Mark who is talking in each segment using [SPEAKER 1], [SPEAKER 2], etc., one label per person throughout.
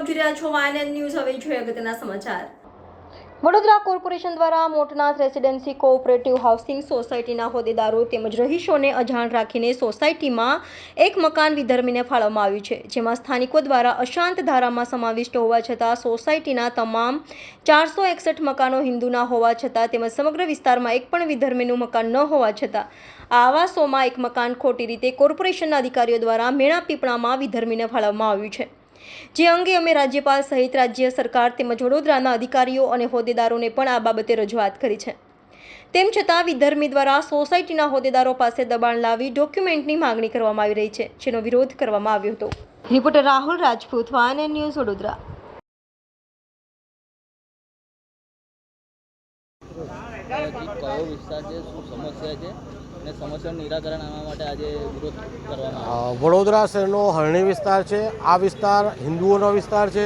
[SPEAKER 1] આપ જોઈ રહ્યા છો વાયન ન્યૂઝ. હવે જોઈએ અગત્યના સમાચાર.
[SPEAKER 2] વડોદરા કોર્પોરેશન દ્વારા મોટનાથ રેસિડેન્સી કોઓપરેટિવ હાઉસિંગ સોસાયટીના હોદ્દેદારો તેમજ રહીશોને અજાણ રાખીને સોસાયટીમાં એક મકાન વિધર્મીને ફાળવવામાં આવ્યું છે, જેમાં સ્થાનિકો દ્વારા અશાંત ધારામાં સમાવિષ્ટ હોવા છતાં સોસાયટીના તમામ ચારસો એકસઠ મકાનો હિન્દુના હોવા છતાં તેમજ સમગ્ર વિસ્તારમાં એક પણ વિધર્મીનું મકાન ન હોવા છતાં આ આવાસોમાં એક મકાન ખોટી રીતે કોર્પોરેશનના અધિકારીઓ દ્વારા મેણા પીપળામાં વિધર્મીને ફાળવવામાં આવ્યું છે. જે અંગે અમે રાજ્યપાલ સહિત રાજ્ય સરકાર તેમજ વડોદરાના અધિકારીઓ અને હોદ્દેદારોને પણ આ બાબતે રજૂઆત કરી છે. તેમ છતાં વિધર્મી દ્વારા સોસાયટીના હોદ્દેદારો પાસે દબાણ લાવી ડોક્યુમેન્ટની માંગણી કરવામાં આવી રહી છે, જેનો વિરોધ કરવામાં આવ્યો હતો. રિપોર્ટર રાહુલ રાજપૂત વાન ન્યૂઝ વડોદરા.
[SPEAKER 3] કયો વિસ્તાર છે, શું સમસ્યા છે અને સમસ્યાનું નિરાકરણ આવવા માટે આજે વિરોધ કરવામાં
[SPEAKER 4] વડોદરા શહેરનો હરણી વિસ્તાર છે, આ વિસ્તાર હિન્દુઓનો વિસ્તાર છે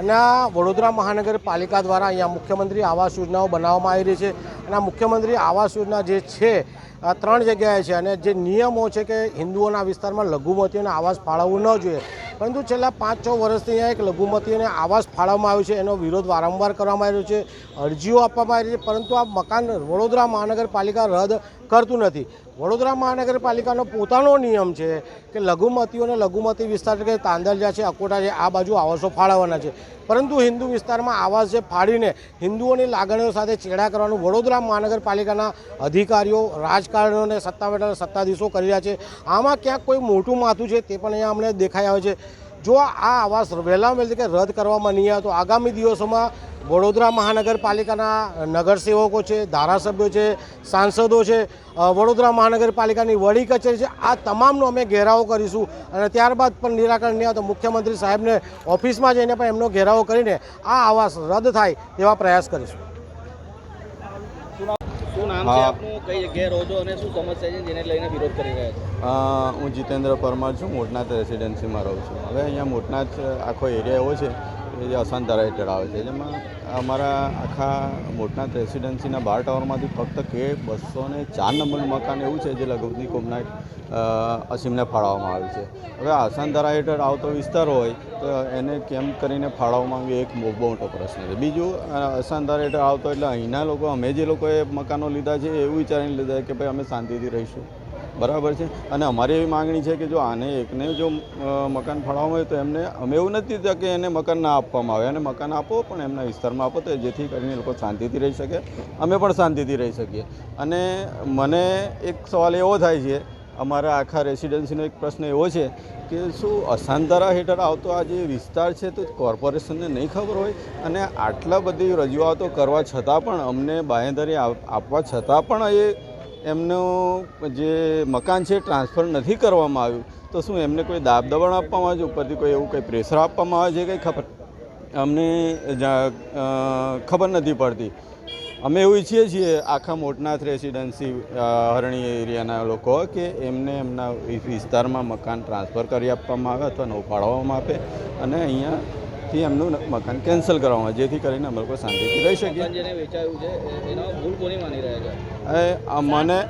[SPEAKER 4] અને આ વડોદરા મહાનગરપાલિકા દ્વારા અહીંયા મુખ્યમંત્રી આવાસ યોજનાઓ બનાવવામાં આવી રહી છે. અને મુખ્યમંત્રી આવાસ યોજના જે છે ત્રણ જગ્યાએ છે અને જે નિયમો છે કે હિન્દુઓના વિસ્તારમાં લઘુમતીઓને આવાસ ફાળવવું ન જોઈએ. પરંતુ છેલ્લા પાંચ છ વર્ષથી અહીંયા એક લઘુમતીઓને આવાસ ફાળવવામાં આવ્યું છે, એનો વિરોધ વારંવાર કરવામાં આવ્યો છે, અરજીઓ આપવામાં આવી છે, પરંતુ આ મકાન વડોદરા મહાનગરપાલિકા રદ કરતું નથી. વડોદરા મહાનગરપાલિકાનો પોતાનો નિયમ છે કે લઘુમતીઓને લઘુમતી વિસ્તાર કે તાંદલજા છે, અકોટા છે, આ બાજુ આવાસો ફાળવવાના છે. પરંતુ હિન્દુ વિસ્તારમાં આવાસ જે ફાળીને હિન્દુઓની લાગણીઓ સાથે ચેડા કરવાનું વડોદરા મહાનગરપાલિકાના અધિકારીઓ, રાજકારણીઓ અને સત્તા સત્તાધીશો કરી રહ્યા છે. આમાં ક્યાંક કોઈ મોટું માથું છે તે પણ અહીંયા અમને દેખાઈ આવે છે. જો આ આવાસ વહેલા વહેલી કે રદ કરવામાં નહીં આવે તો આગામી દિવસોમાં વડોદરા મહાનગરપાલિકાના નગરસેવકો છે, ધારાસભ્યો છે, સાંસદો છે વડોદરા મહાનગરપાલિકાની વડી કચેરી છે, આ તમામનો અમે ઘેરાવો કરીશું. અને ત્યારબાદ પણ નિરાકરણ નહીં આવતો મુખ્યમંત્રી સાહેબને ઓફિસમાં જઈને પણ એમનો ઘેરાવો કરીને આ આવાસ રદ થાય તેવા પ્રયાસ કરીશું.
[SPEAKER 3] નામ છે આપનું? કઈ જગ્યાએ રહો છો અને શું સમસ્યા છે જેને લઈને વિરોધ કરી રહ્યા છો?
[SPEAKER 5] હું જીતેન્દ્ર પરમાર છું મોટનાથ રેસિડેન્સીમાં રહું છું. હવે અહીંયા મોટનાથ આખો એરિયા એવો છે અસાંતરા હેઠળ આવે છે જેમાં અમારા આખા મોટનાથ રેસિડેન્સીના બાર ટાવરમાંથી ફક્ત કે બસો ને ચાર નંબરનું મકાન એવું છે જે લઘુમતી કોમના અસીમને ફાળવવામાં આવ્યું છે. હવે અસાંતરા હેઠળ આવતો વિસ્તાર હોય તો એને કેમ કરીને ફાળવવામાં આવ્યું એક બહુ મોટો પ્રશ્ન છે. બીજું અ, અસાંતરા હેઠળ આવતો એટલે અહીંના લોકો અમે જે લોકોએ મકાનો લીધા છે એવું વિચારીને લીધા કે ભાઈ અમે શાંતિથી રહીશું. બરાબર છે. અને અમારી એવી માગણી છે કે જો આને એકને જો મકાન ફાળવવામાં આવે તો એમને, અમે એવું નથી કે એને મકાન ના આપવામાં આવે. અને મકાન આપો, પણ એમના વિસ્તારમાં આપો તો જેથી કરીને લોકો શાંતિથી રહી શકે. અમે પણ શાંતિથી રહી શકીએ. અને મને એક સવાલ એવો થાય છે, અમારા આખા રેસિડેન્સીનો એક પ્રશ્ન એવો છે કે શું અસાંધારા હેઠળ આવતો આ જે વિસ્તાર છે તો કોર્પોરેશનને નહીં ખબર હોય? અને આટલા બધી રજૂઆતો કરવા છતાં પણ અમને બાંહેધરી આપ- આપવા છતાં પણ એ એમનું જે મકાન છે ટ્રાન્સફર નથી કરવામાં આવ્યું, તો શું એમને કોઈ દાબ દબાણ આપવામાં આવે છે? ઉપરથી કોઈ એવું કંઈ પ્રેશર આપવામાં આવે છે કંઈ ખબર? અમને ખબર નથી પડતી. અમે એવું ઈચ્છીએ છીએ, આખા મોટનાથ રેસિડેન્સી હરણી એરિયાના લોકો, કે એમને એમના વિસ્તારમાં મકાન ટ્રાન્સફર કરી આપવામાં આવે અથવા ફાળવવામાં આપે. અને અહીંયાથી એમનું મકાન કેન્સલ કરવામાં જેથી કરીને અમે લોકો શાંતિથી રહી શકીએ.
[SPEAKER 3] માની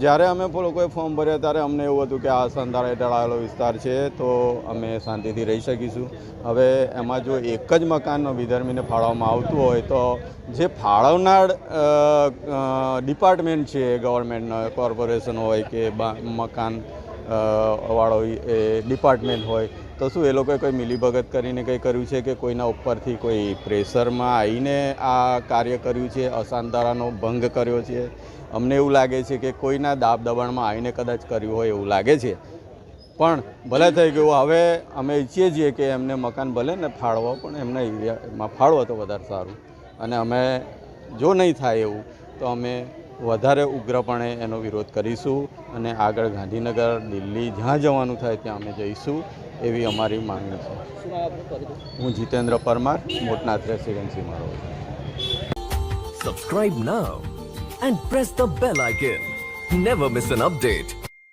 [SPEAKER 5] જ્યારે અમે લોકોએ ફોર્મ ભર્યા ત્યારે અમને એવું હતું કે આ સંધારા હેઠળ આવેલો વિસ્તાર છે તો અમે શાંતિથી રહી શકીશું. હવે એમાં જો એક જ મકાન વિધર્મીને ફાળવવામાં આવતું હોય તો જે ફાળવનાર ડિપાર્ટમેન્ટ છે ગવર્મેન્ટનો કોર્પોરેશન હોય કે મકાન વાળો એ ડિપાર્ટમેન્ટ હોય તો શું એ લોકોએ કોઈ મિલીભગત કરીને કંઈ કર્યું છે કે કોઈના ઉપરથી કોઈ પ્રેશરમાં આવીને આ કાર્ય કર્યું છે અશાંતરાનો ભંગ કર્યો છે? અમને એવું લાગે છે કે કોઈના દાબ દબાણમાં આવીને કદાચ કર્યું હોય એવું લાગે છે. પણ ભલે થઈ ગયું, હવે અમે ઈચ્છીએ છીએ કે એમને મકાન ભલે ને ફાળવો, પણ એમના એરિયામાં ફાળવો તો વધારે સારું. અને અમે જો નહીં થાય એવું, તો અમે વધારે ઉગ્રપણે એનો વિરોધ કરીશું અને આગળ ગાંધીનગર, દિલ્હી, જ્યાં જવાનું થાય ત્યાં અમે જઈશું. એવી અમારી માંગણી છે હું જીતેન્દ્ર પરમાર મોટનાથ રેસિડેન્સીમાં રહું છું
[SPEAKER 6] Subscribe now and press the bell icon. Never miss an update.